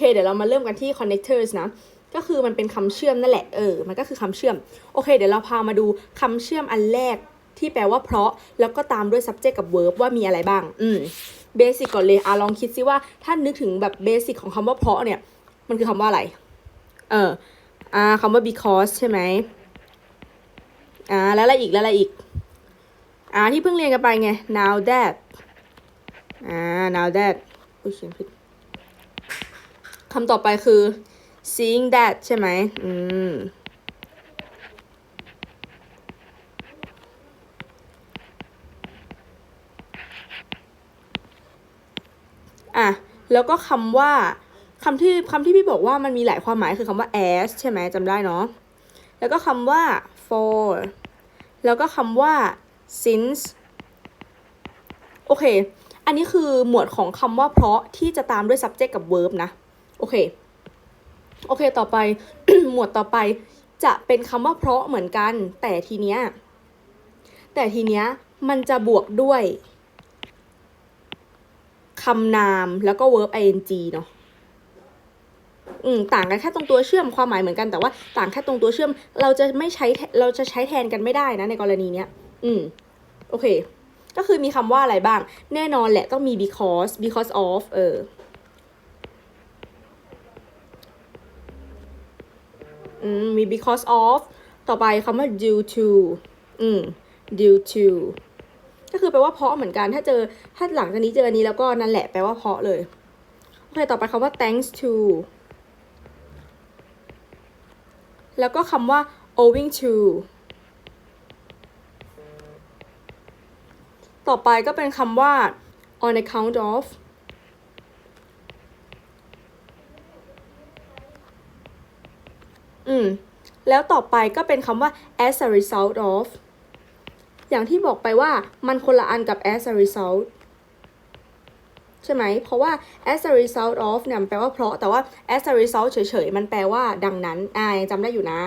เคเดี๋ยวเรามาเริ่มกันที่ connectors นะก็คือมันเป็นคำเชื่อมนั่นแหละเออมันก็คือคำเชื่อมโอเค เดี๋ยวเราพามาดูคำเชื่อมอันแรกที่แปลว่าเพราะแล้วก็ตามด้วย subject กับ verb ว่ามีอะไรบ้าง อืมเบสิกก่อนเลยอะลองคิดซิว่าถ้านึกถึงแบบเบสิกของคำว่าเพราะเนี่ย มันคือคำว่าอะไร เอออ่าคำว่า because ใช่ไหมอ่าแล้วอะไรอีกแล้วอะไรอีกอ่าที่เพิ่งเรียนกันไปไง now that อ่า now that อุ้ยเขียนผิด คำต่อไปคือ seeing that ใช่ไหมอืมอะ แล้วก็คำว่าคำที่คำที่พี่บอกว่ามันมีหลายความหมายคือคำว่า as ใช่ไหมจำได้เนาะ แล้วก็คำว่า for แล้วก็คำว่า since โอเค อันนี้คือหมวดของคำว่าเพราะที่จะตามด้วย subject กับ verb นะ โอเค โอเค ต่อไป หมวดต่อไป จะเป็นคำว่าเพราะเหมือนกัน แต่ทีเนี้ย แต่ทีเนี้ย มันจะบวกด้วยคำนามแล้วก็ verb ing เนาะอืมต่างกันแค่ตรงตัวเชื่อมความหมายเหมือนกันแต่ว่าต่างแค่ตรงตัวเชื่อม เราจะไม่ใช้เราจะใช้แทนกันไม่ได้นะในกรณีเนี้ย อืม โอเค ก็คือมีคำว่าอะไรบ้าง แน่นอนแหละต้องมี because because of เออ อืมมี because of ต่อไปคำว่า due to อืม due to ก็คือแปลว่าเพราะเหมือนกัน ถ้าเจอ ถ้าหลังจากนี้เจออันนี้แล้วก็นั่นแหละแปลว่าเพราะเลย โอเค ต่อไปคำว่า thanks to แล้วก็คำว่า owing to ต่อไปก็เป็นคำว่า on account of อืม แล้วต่อไปก็เป็นคำว่า as a result of อย่างที่บอกไปว่ามันคนละอันกับ as a result ใช่ไหม เพราะว่า as a result of เนี่ยแปลว่าเพราะ แต่ว่า as a result เฉยๆ มันแปลว่าดังนั้น อ่ายังจำได้อยู่นะ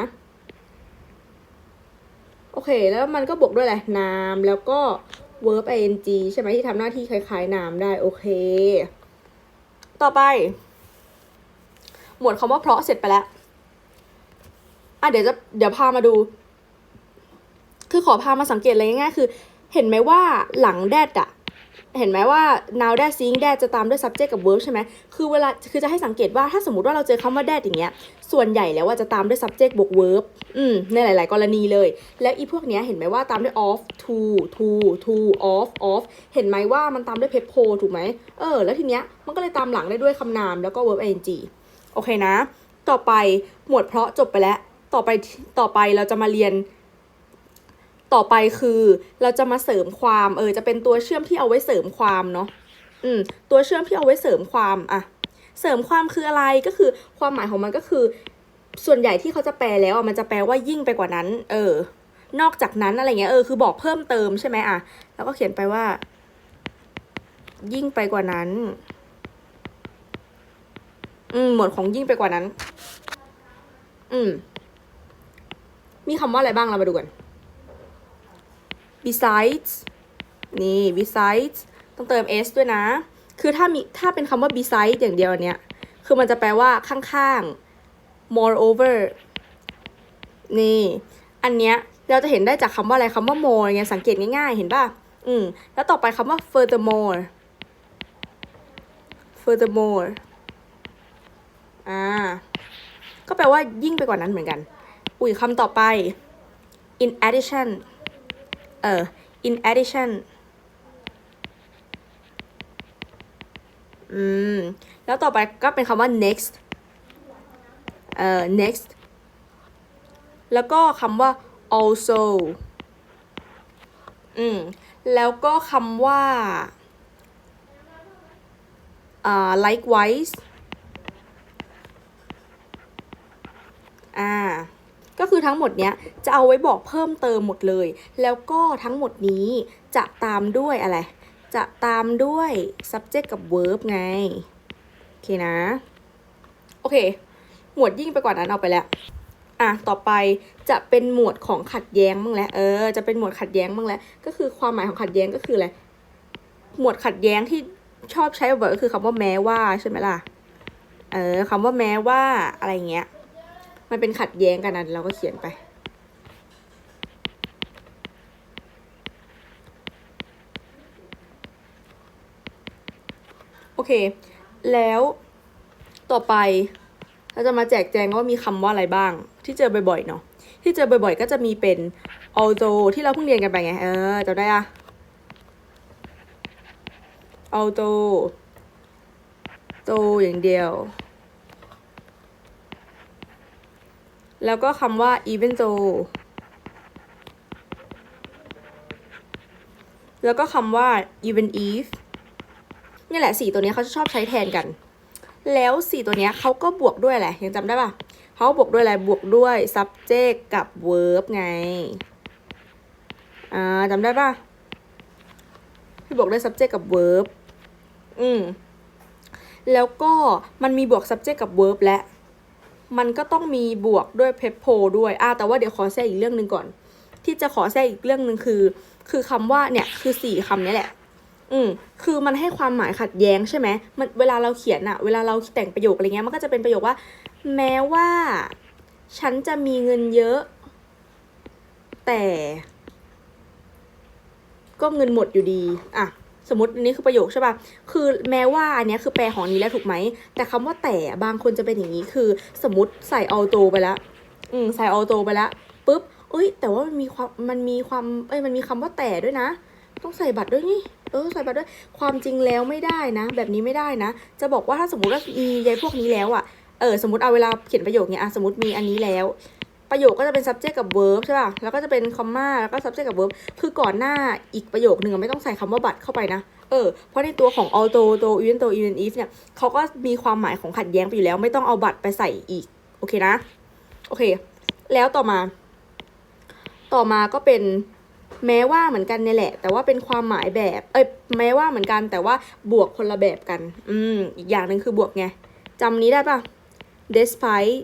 โอเค แล้วมันก็บวกด้วยอะไรนาม แล้วก็ verb ing ใช่ไหมที่ทำหน้าที่คล้ายๆ นามได้ โอเค ต่อไป หมวดคำว่าเพราะเสร็จไปแล้ว อะเดี๋ยวจะเดี๋ยวพามาดู คือขอพามาสังเกตอะไรง่ายๆคือ เห็นไหมว่าหลัง that อะเห็นไหมว่า now that seeing that จะตามด้วย subject กับ verb ใช่ไหม คือเวลา คือจะให้สังเกตว่าถ้าสมมติว่าเราเจอคำว่า that อย่างเงี้ย ส่วนใหญ่แล้วว่าจะตามด้วย subject บวก verb อืม ในหลาย ๆ กรณีเลย แล้วอีพวกเนี้ยเห็นไหมว่าตามด้วย off to to to off off เห็นไหมว่ามันตามด้วย pep po ถูกไหม เออ แล้วทีเนี้ย มันก็เลยตามหลังได้ด้วยคำนามแล้วก็ verb ing โอเคนะ ต่อไปหมวดเพราะจบไปแล้ว ต่อไปต่อไปเราจะมาเรียน ต่อไปคือเราจะมาเสริมความเออจะเป็นตัวเชื่อมที่เอาไว้เสริมความเนาะอืมตัวเชื่อมที่เอาไว้เสริมความอะเสริมความคืออะไรก็คือความหมายของมันก็คือ ส่วนใหญ่ที่เขาจะแปลแล้วอะมันจะแปลว่ายิ่งไปกว่านั้น เออ นอกจากนั้นอะไรเงี้ยเออคือบอกเพิ่มเติมใช่ไหมอะแล้วก็เขียนไปว่า ยิ่งไปกว่านั้น อืมหมวดของยิ่งไปกว่านั้น อืม มีคำว่าอะไรบ้างเรามาดูกัน besides นี่ besides ต้องเติม s ด้วยนะ คือถ้ามีถ้าเป็นคำว่า besides อย่างเดียวเนี้ย คือมันจะแปลว่าข้างๆ moreover นี่ อันเนี้ยเราจะเห็นได้จากคำว่าอะไรคำว่า more ไงสังเกตง่ายๆ เห็นป่ะ อืม แล้วต่อไปคำว่า furthermore furthermore อ่า ก็แปลว่ายิ่งไปกว่านั้นเหมือนกัน อุ้ยคำต่อไป in addition เออ in addition อืม แล้วต่อไปก็เป็นคำว่า next เอ่อ next แล้วก็คำว่า also อืม แล้วก็คำว่าอ่า likewise อ่า ก็คือทั้งหมดเนี้ยจะเอาไว้บอกเพิ่มเติมหมดเลย แล้วก็ทั้งหมดนี้จะตามด้วยอะไร จะตามด้วย subject กับ verb ไง โอเคนะ โอเค หมวดยิ่งไปกว่านั้นเอาไปแล้วอะต่อไปจะเป็นหมวดของขัดแย้งบ้างแล้วเออ จะเป็นหมวดขัดแย้งบ้างแล้ว ก็คือความหมายของขัดแย้งก็คืออะไร หมวดขัดแย้งที่ชอบใช้บ่อยก็คือคำว่าแม้ว่าใช่ไหมล่ะ เออคำว่าแม้ว่าอะไรเงี้ย มันเป็นขัดแย้งกันนะเราก็เขียนไป โอเค แล้วต่อไปเราจะมาแจกแจงว่ามีคำว่าอะไรบ้าง ที่เจอบ่อยๆเนาะที่เจอบ่อยๆ ก็จะมีเป็น although ที่เราเพิ่งเรียนกันไปไง เออจำได้อะ although โตอย่างเดียว แล้วก็คำว่า even though แล้วก็คำว่า even if นี่แหละสี่ตัวนี้เขาจะชอบใช้แทนกัน แล้วสี่ตัวนี้เขาก็บวกด้วยแหละยังจำได้ปะเขาบวกด้วยอะไรบวกด้วย subject กับ verb ไง อ่าจำได้ปะที่บวกด้วย subject กับ verb อืมแล้วก็มันมีบวก subject กับ verb และ มันก็ต้องมีบวกด้วย prepo ด้วยอ่าแต่ว่าเดี๋ยวขอแทรกอีกเรื่องหนึ่งก่อน ที่จะขอแทรกอีกเรื่องหนึ่งคือ คือคำว่าเนี่ยคือสี่คำนี้แหละ อืมคือมันให้ความหมายขัดแย้งใช่ไหมมันเวลาเราเขียนอะเวลาเราแต่งประโยคอะไรเงี้ยมันก็จะเป็นประโยคว่า แม้ว่า ฉันจะมีเงินเยอะ แต่ ก็เงินหมดอยู่ดี อะ สมมติอันนี้คือประโยคใช่ป่ะ คือแม้ว่าอันนี้คือแปลของนี้แล้วถูกไหม แต่คำว่าแต่บางคนจะเป็นอย่างนี้คือสมมติใส่ออโตไปแล้ว อืมใส่ออโตไปแล้วปุ๊บ เอ้ย แต่ว่ามันมีความ มันมีความ เอ้ย มันมีคำว่าแต่ด้วยนะ ต้องใส่บัตรด้วยนี่ เออ ใส่บัตรด้วย ความจริงแล้วไม่ได้นะ แบบนี้ไม่ได้นะ จะบอกว่าถ้าสมมติว่ามียายพวกนี้แล้วอะเออ สมมติเอาเวลาเขียนประโยคเนี้ยอะสมมติมีอันนี้แล้ว ประโยคก็จะเป็น subject กับ verb ใช่ป่ะ แล้วก็จะเป็น comma แล้วก็ subject กับ verb คือก่อนหน้าอีกประโยคหนึ่งไม่ต้องใส่คำว่าบัตรเข้าไปนะ เออ เพราะในตัวของ auto ตัว even ตัว even if เนี่ยเขาก็มีความหมายของขัดแย้งไปอยู่แล้ว ไม่ต้องเอาบัตรไปใส่อีก โอเคนะ โอเค แล้วต่อมา ต่อมาก็เป็นแม้ว่าเหมือนกันเนี่ยแหละ แต่ว่าเป็นความหมายแบบ เอ้ย แม้ว่าเหมือนกัน แต่ว่าบวกคนละแบบกัน อืม อีกอย่างหนึ่งคือบวกไงจำนี้ได้ปะ despite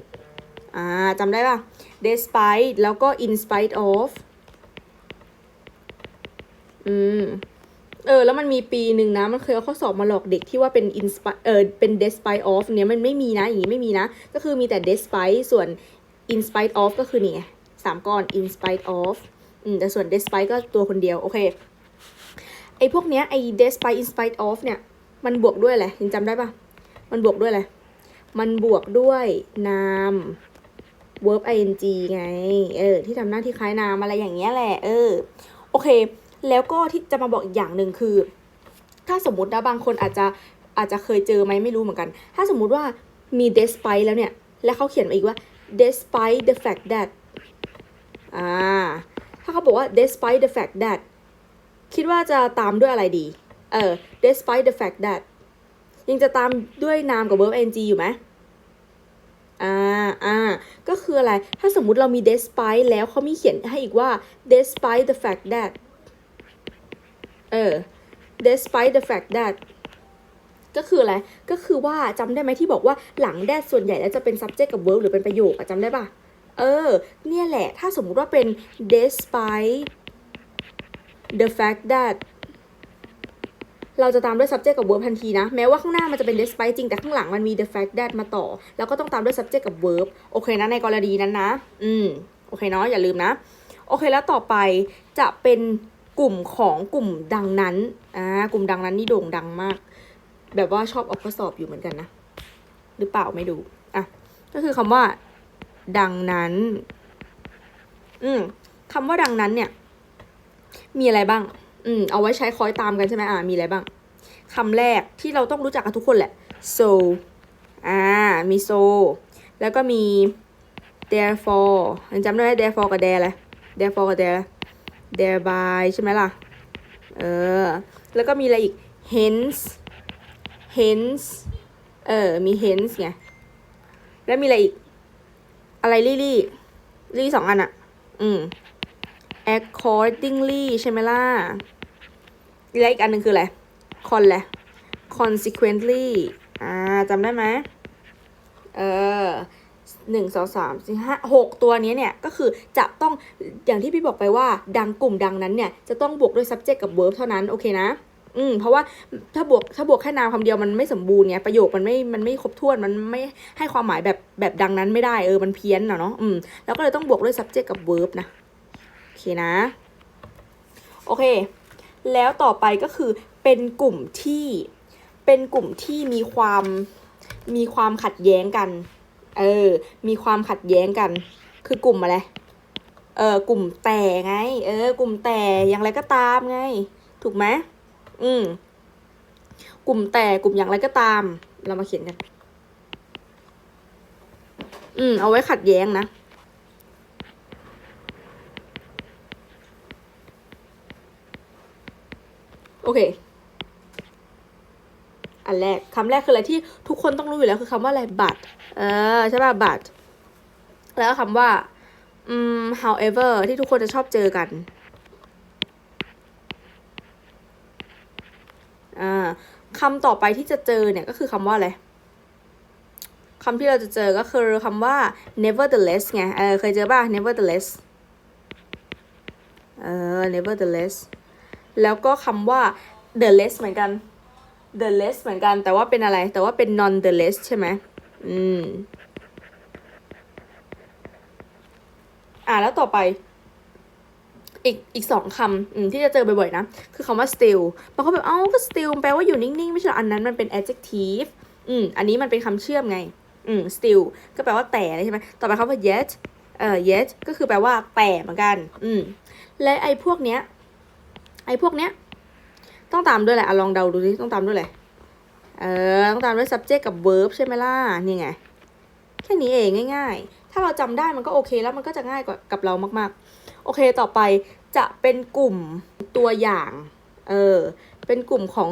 อ่าจำได้ป่ะ despite แล้วก็ in spite of อืม เออ แล้วมันมีปีหนึ่งนะ มันเคยเอาข้อสอบมาหลอกเด็กที่ว่าเป็น in spite เออ เป็น despite of เนี่ยมันไม่มีนะ อย่างนี้ไม่มีนะ ก็คือมีแต่ despite ส่วน in spite of ก็คือนี่ไงสามก้อน in spite of อืม แต่ส่วน despite ก็ตัวคนเดียว โอเค ไอ้พวกเนี้ย ไอ้ despite in spite of เนี่ย มันบวกด้วยอะไรยังจำได้ปะมันบวกด้วยอะไร มันบวกด้วยนาม verb ing ไง เออ ที่ทำหน้าที่คล้ายนามอะไรอย่างเงี้ยแหละ เออ โอเค แล้วก็ที่จะมาบอกอีกอย่างหนึ่งคือ ถ้าสมมตินะบางคนอาจจะอาจจะเคยเจอไหมไม่รู้เหมือนกัน ถ้าสมมุติว่ามี despite แล้วเนี่ย แล้วเขาเขียนมาอีกว่า despite the fact that อ่า ถ้าเขาบอกว่า despite the fact that คิดว่าจะตามด้วยอะไรดี เออ despite the fact that ยังจะตามด้วยนามกับ verb ing อยู่ไหม อ่าอ่าก็คืออะไร ถ้าสมมุติเรามี despite แล้วเขามีเขียนให้อีกว่า despite the fact that เออ despite the fact that ก็คืออะไร ก็คือว่าจำได้ไหมที่บอกว่าหลัง that ส่วนใหญ่แล้วจะเป็น subject กับ verb หรือเป็นประโยคอะจำได้ปะเออ เนี่ยแหละ ถ้าสมมุติว่าเป็น despite the fact that เราจะตามด้วย subject กับ verb ทันทีนะ แม้ว่าข้างหน้ามันจะเป็น despite จริง แต่ข้างหลังมันมี the fact that มาต่อ แล้วก็ต้องตามด้วย subject กับ verb โอเคนะในกรณีนั้นนะ อืม โอเคเนาะอย่าลืมนะ โอเคแล้วต่อไปจะเป็นกลุ่มของกลุ่มดังนั้น อ่า กลุ่มดังนั้นนี่โด่งดังมาก แบบว่าชอบออกข้อสอบอยู่เหมือนกันนะ หรือเปล่าไม่ดู อะ ก็คือคำว่า ดังนั้น อืมคำว่าดังนั้นเนี่ย มีอะไรบ้าง อืมเอาไว้ใช้คอยตามกันใช่ไหมอ่ามีอะไรบ้างคำแรกที่เราต้องรู้จักกันทุกคนแหละ so อ่ามี so แล้วก็มี therefore ยังจำได้ไหม therefore กับ there อะไร therefore กับ there thereby ใช่ไหมล่ะ เออ แล้วก็มีอะไรอีก hence hence เออ มี hence ไง แล้วมีอะไรอีก อะไรลี่ลี่ลี่สองอันอะอืม accordingly ใช่ไหมล่ะ และอีกอันหนึ่งคืออะไร con แหละ consequently อ่าจำได้ไหมเออหนึ่งสองสามสี่ห้าหกตัวนี้เนี่ย ก็คือจะต้องอย่างที่พี่บอกไปว่า ดังกลุ่มดังนั้นเนี่ย จะต้องบวกด้วย subject กับ verb เท่านั้น โอเคนะ อืม เพราะว่าถ้าบวกถ้าบวกแค่นามคำเดียวมันไม่สมบูรณ์ไงประโยคมันไม่มันไม่ครบถ้วนมันไม่ให้ความหมายแบบแบบดังนั้นไม่ได้เออมันเพี้ยนอะเนาะอืมแล้วก็เลยต้องบวกด้วย subject กับ verb นะ เคนะ โอเค แล้วต่อไปก็คือเป็นกลุ่มที่เป็นกลุ่มที่มีความมีความขัดแย้งกัน เออ มีความขัดแย้งกัน คือกลุ่มอะไร เออกลุ่มแต่ไง เออ กลุ่มแต่อย่างไรก็ตามไง ถูกไหมอืม กลุ่มแต่กลุ่มอย่างไรก็ตาม เรามาเขียนกัน อืม เอาไว้ขัดแย้งนะ โอเค อันแรกคำแรกคืออะไรที่ทุกคนต้องรู้อยู่แล้วคือคำว่าอะไร but เออใช่ป่ะ but แล้วคำว่าอืม however ที่ทุกคนจะชอบเจอกันอ่าคำต่อไปที่จะเจอเนี่ยก็คือคำว่าอะไรคำที่เราจะเจอก็คือคำว่า nevertheless ไง เออ เคยเจอป่ะ nevertheless เออ nevertheless แล้วก็คำว่า the less เหมือนกัน the less เหมือนกัน แต่ว่าเป็นอะไร แต่ว่าเป็น non the less ใช่ไหมอืม อ่าแล้วต่อไป อีกอีกสองคำอืมที่จะเจอบ่อยๆนะ คือคำว่า still บางคนแบบ เอ้า ก็ still แปลว่าอยู่นิ่ง ๆ ไม่ใช่หรออันนั้นมันเป็น adjective อืม อันนี้มันเป็นคำเชื่อมไง อืม still ก็แปลว่าแต่ใช่ไหม ต่อไปคำว่า yet เอ่อ yet ก็คือแปลว่าแต่เหมือนกัน อืม และไอ้พวกเนี้ย ไอ้พวกเนี้ย ต้องตามด้วยแหละอะลองเดาดูสิต้องตามด้วยแหละเออต้องตามด้วย subject กับ verb ใช่ไหมล่ะนี่ไง แค่นี้เองง่าย ๆ ถ้าเราจำได้มันก็โอเคแล้วมันก็จะง่ายกว่ากับเรามากๆ โอเคต่อไปจะเป็นกลุ่มตัวอย่างเออเป็นกลุ่มของ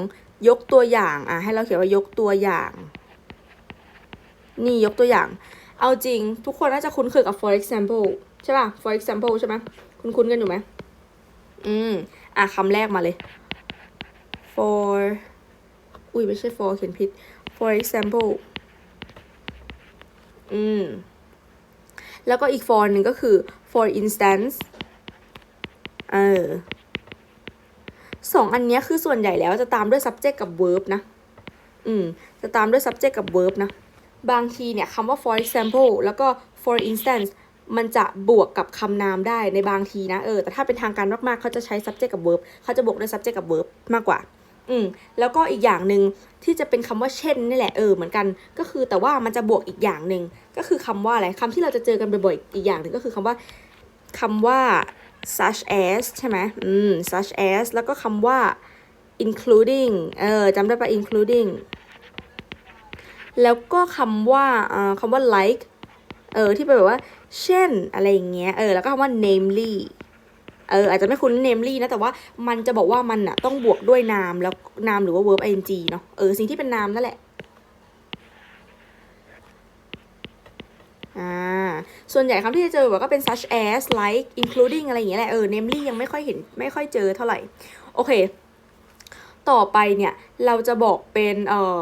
ยกตัวอย่างอะให้เราเขียนว่ายกตัวอย่าง นี่ยกตัวอย่าง เอาจริงทุกคนน่าจะคุ้นเคยกับ for example ใช่ป่ะ for example ใช่ไหมคุ้นๆกันอยู่ไหมอืม อะคำแรกมาเลย for อุ้ยไม่ใช่ for เขียนผิด for example อืม แล้วก็อีก for หนึ่งก็คือ for instance เออสองอันนี้คือส่วนใหญ่แล้วจะตามด้วย subject กับ verb นะ อืม จะตามด้วย subject กับ verb นะ บางทีเนี่ยคำว่า for example แล้วก็ for instance มันจะบวกกับคำนามได้ในบางทีนะเออแต่ถ้าเป็นทางการมากๆเขาจะใช้ subject กับ verb เขาจะบวกด้วย subject กับ verb มากกว่า อืมแล้วก็อีกอย่างหนึ่งที่จะเป็นคำว่าเช่นนี่แหละเออเหมือนกัน ก็คือแต่ว่ามันจะบวกอีกอย่างหนึ่งก็คือคำว่าอะไรคำที่เราจะเจอกันบ่อยๆอีกอย่างหนึ่งก็คือคำว่าคำว่า such as ใช่ไหมอืม such as แล้วก็คำว่า including เออจำได้ปะ including แล้วก็คำว่าอ่อคำว่า like เออที่แปลว่า เช่นอะไรอย่างเงี้ยเออแล้วก็คำว่า namely เอออาจจะไม่คุ้น namely นะ แต่ว่ามันจะบอกว่ามันอะต้องบวกด้วยนามแล้วนามหรือว่า verb ing เนาะเออสิ่งที่เป็นนามนั่นแหละอ่าส่วนใหญ่คำที่จะเจอแบบก็เป็น such as like including อะไรอย่างเงี้ยแหละ เออ namely ยังไม่ค่อยเห็น ไม่ค่อยเจอเท่าไหร่ โอเค ต่อไปเนี่ย เราจะบอกเป็น เอ่อ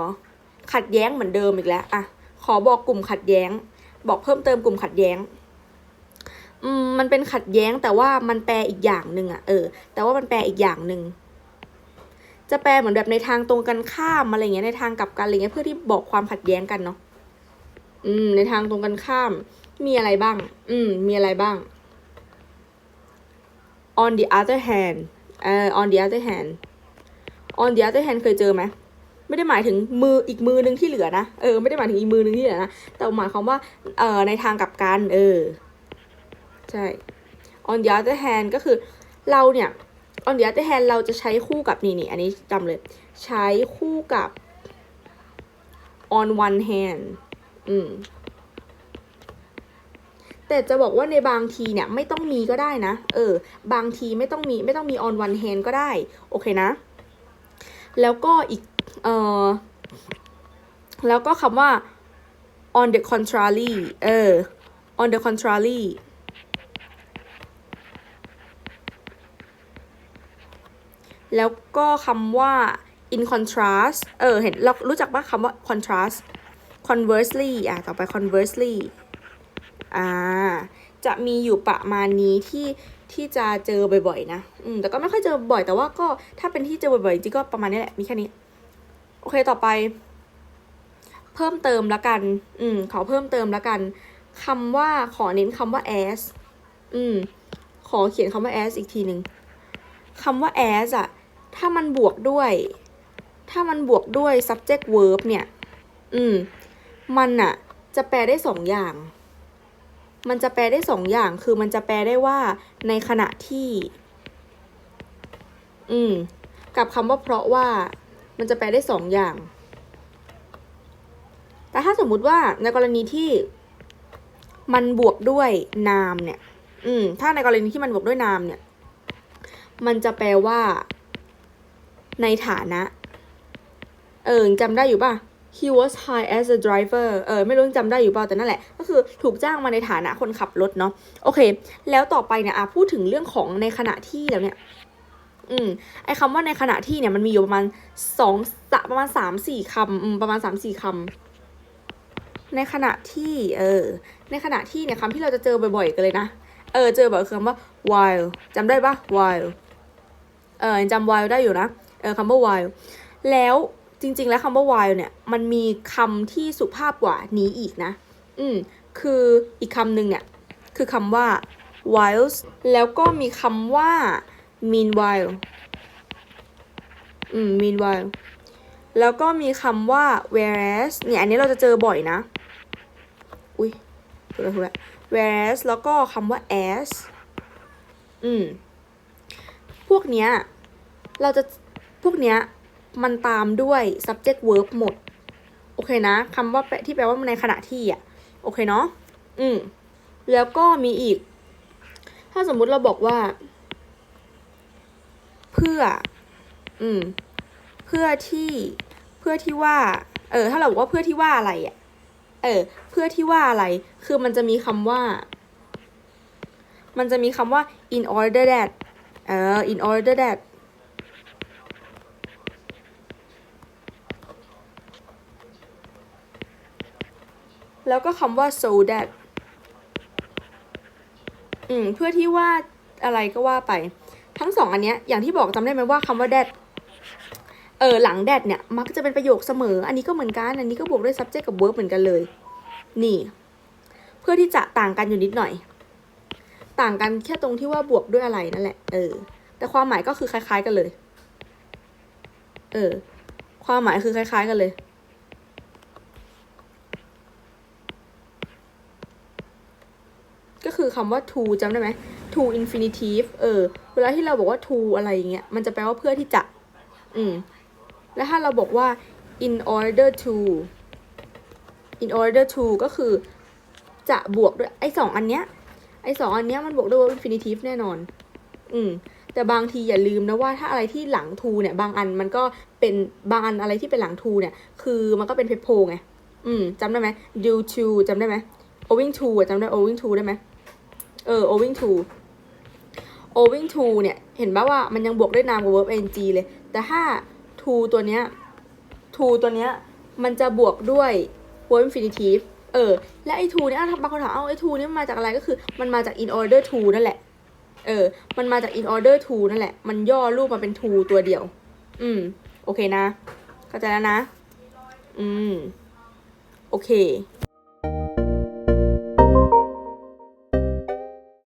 ขัดแย้งเหมือนเดิมอีกแล้ว อะ ขอบอกกลุ่มขัดแย้ง บอกเพิ่มเติมกลุ่มขัดแย้งมมันเป็นขัดแย้งแต่ว่ามันแปลอีกอย่างหนึ่งอะเออ แต่ว่ามันแปลอีกอย่างหนึ่งจะแปลเหมือนแบบในทางตรงกันข้ามอะไรเงี้ยในทางกลับกันอะไรเงี้ยเพื่อที่บอกความขัดแย้งกันเนาะอืม ในทางตรงกันข้าม มีอะไรบ้าง อืม มีอะไรบ้าง on the other hand เอ่อ on the other hand on the other hand เคยเจอไหม ไม่ได้หมายถึงมืออีกมือหนึ่งที่เหลือนะเออไม่ได้หมายถึงอีกมือหนึ่งที่เหลือนะแต่หมายความว่าเอ่อในทางกลับกันเออใช่ on the other hand ก็คือเราเนี่ย on the other hand เราจะใช้คู่กับนี่นี่อันนี้จำเลย ใช้คู่กับ on one hand อืมแต่จะบอกว่าในบางทีเนี่ยไม่ต้องมีก็ได้นะ เออ บางทีไม่ต้องมีไม่ต้องมี on one hand ก็ได้ โอเคนะ แล้วก็อีก เอ่อแล้วก็คำว่า on the contrary เออ on the contrary แล้วก็คำว่า in contrast เออ เห็นเรารู้จักปะคำว่า contrast conversely อะ ต่อไป conversely อ่า จะมีอยู่ประมาณนี้ที่ที่จะเจอบ่อยๆนะ อืม แต่ก็ไม่ค่อยเจอบ่อย แต่ว่าก็ถ้าเป็นที่เจอบ่อยๆจริงก็ประมาณนี้แหละ มีแค่นี้ โอเคต่อไป เพิ่มเติมละกัน อืม ขอเพิ่มเติมละกันคำว่าขอเน้นคำว่า as อืม ขอเขียนคำว่า as อีกทีหนึ่งคำว่า as อะถ้ามันบวกด้วย ถ้ามันบวกด้วย subject verb เนี่ย อืม มันอะจะแปลได้สองอย่าง มันจะแปลได้สองอย่าง คือมันจะแปลได้ว่าในขณะที่ อืม กับคำว่าเพราะว่า มันจะแปลได้สองอย่าง แต่ถ้าสมมุติว่าในกรณีที่มันบวกด้วยนามเนี่ย อืม ถ้าในกรณีที่มันบวกด้วยนามเนี่ย มันจะแปลว่า ในฐานะ เออจำได้อยู่ป่ะ he was hired as a driver เออ ไม่รู้ยังจำได้อยู่เปล่าแต่นั่นแหละ ก็คือถูกจ้างมาในฐานะคนขับรถเนาะ โอเค แล้วต่อไปเนี่ยอะพูดถึงเรื่องของในขณะที่แล้วเนี่ย อืมไอคำว่าในขณะที่เนี่ยมันมีอยู่ประมาณสองสะประมาณสามสี่คำอืมประมาณสามสี่คำในขณะที่เออในขณะที่เนี่ยคำที่เราจะเจอบ่อยๆกันเลยนะเออเจอบ่อยคือคำว่า while จำได้ปะ while เออจำ while ได้อยู่นะเออคำว่า while แล้วจริง ๆ แล้วคำว่า while เนี่ยมันมีคำที่สุภาพกว่านี้อีกนะ อืมคืออีกคำหนึ่งเนี่ยคือคำว่า whilst แล้วก็มีคำว่า meanwhile อืม meanwhile แล้วก็มีคำว่า whereas เนี่ย อันนี้เราจะเจอบ่อยนะ อุ้ยถูกแล้วถูกแล้ว whereas แล้วก็คำว่า as อืม พวกเนี้ย เราจะ พวกเนี้ย มันตามด้วย subject verb หมด โอเคนะ คำว่าที่แปลว่าในขณะที่อะ โอเคเนาะ อืม แล้วก็มีอีก ถ้าสมมุติเราบอกว่า เพื่อ อืม เพื่อที่ เพื่อที่ว่า เออ ถ้าเราบอกว่าเพื่อที่ว่าอะไรอะ เออ เพื่อที่ว่าอะไร คือมันจะมีคำว่า มันจะมีคำว่า in order that เออ in order that แล้วก็คำว่า so that อืม เพื่อที่ว่าอะไรก็ว่าไป ทั้งสองอันเนี้ยอย่างที่บอกจำได้ไหมว่าคำว่า that เออหลัง that เนี่ยมักจะเป็นประโยคเสมอ อันนี้ก็เหมือนกัน อันนี้ก็บวกด้วย subject กับ verb เหมือนกันเลย นี่ เพื่อที่จะต่างกันอยู่นิดหน่อย ต่างกันแค่ตรงที่ว่าบวกด้วยอะไรนั่นแหละเออแต่ความหมายก็คือคล้าย ๆ กันเลย เออ ความหมายคือคล้าย ๆ กันเลย ก็คือคำว่า to จำได้ไหม to infinitive เออ เวลาที่เราบอกว่า to อะไรอย่างเงี้ยมันจะแปลว่าเพื่อที่จะ อืม แล้วถ้าเราบอกว่า in order to in order to ก็คือจะบวกด้วยไอ้สองอันเนี้ยไอ้สองอันเนี้ยมันบวกด้วย verb infinitive แน่นอน อืม แต่บางทีอย่าลืมนะว่าถ้าอะไรที่หลัง to เนี่ย บางอันมันก็เป็นบางอันอะไรที่เป็นหลัง to เนี่ย คือมันก็เป็น verb pro ไง อืมจำได้ไหม due to จำได้ไหม owing to จำได้ owing to ได้ไหมเออ owing to owing to เนี่ย เห็นปะว่ามันยังบวกด้วยนามกับ verb ing เลย แต่ถ้า to ตัวเนี้ย to ตัวเนี้ย มันจะบวกด้วย verb infinitive เออ และไอ้ to เนี่ยบางคนถามเอ้าไอ้ to เนี่ยมันมาจากอะไรก็คือ มันมาจาก in order to นั่นแหละ เออ มันมาจาก in order to นั่นแหละ มันย่อรูปมาเป็น to ตัวเดียว อืม โอเคนะ เข้าใจแล้วนะ อืม โอเค